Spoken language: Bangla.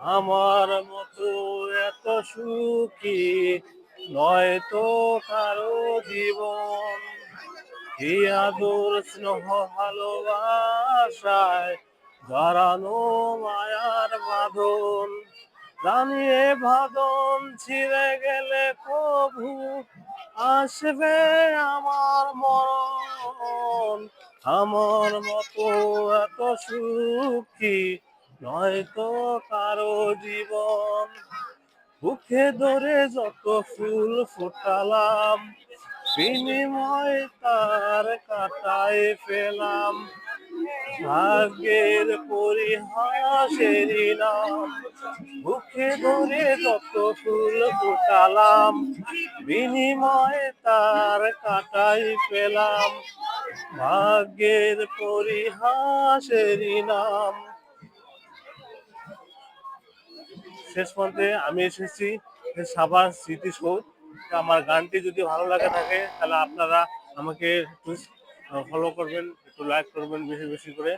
আমার মতো এত সুখী নয় তো কারও জীবন। কি আদর, স্নেহ, ভালোবাসায় জড়ানো মায়ার বাঁধন। জানিয়ে বাঁধন ছিঁড়ে গেলে প্রভু আসবে আমার মরণ। আমার মতো এত সুখী নয়তো কারও জীবন। বুকে ধরে যত ফুল ফোটালাম, বিনিময় তার কাটায় ফেলাম। ভাগ্যের পরিহাসেরই নাম বুকে ধরে যত ফুল ফোটালাম, বিনিময় তার কাটাই পেলাম ভাগ্যের পরিহাসেরই নাম শেষ পর্যন্ত আমি এসেছি সাবান স্মৃতিসৌধ আমার গানটি যদি ভালো লাগে থাকে, তাহলে আপনারা আমাকে একটু ফলো করবেন, একটু লাইক করবেন বেশি বেশি করে।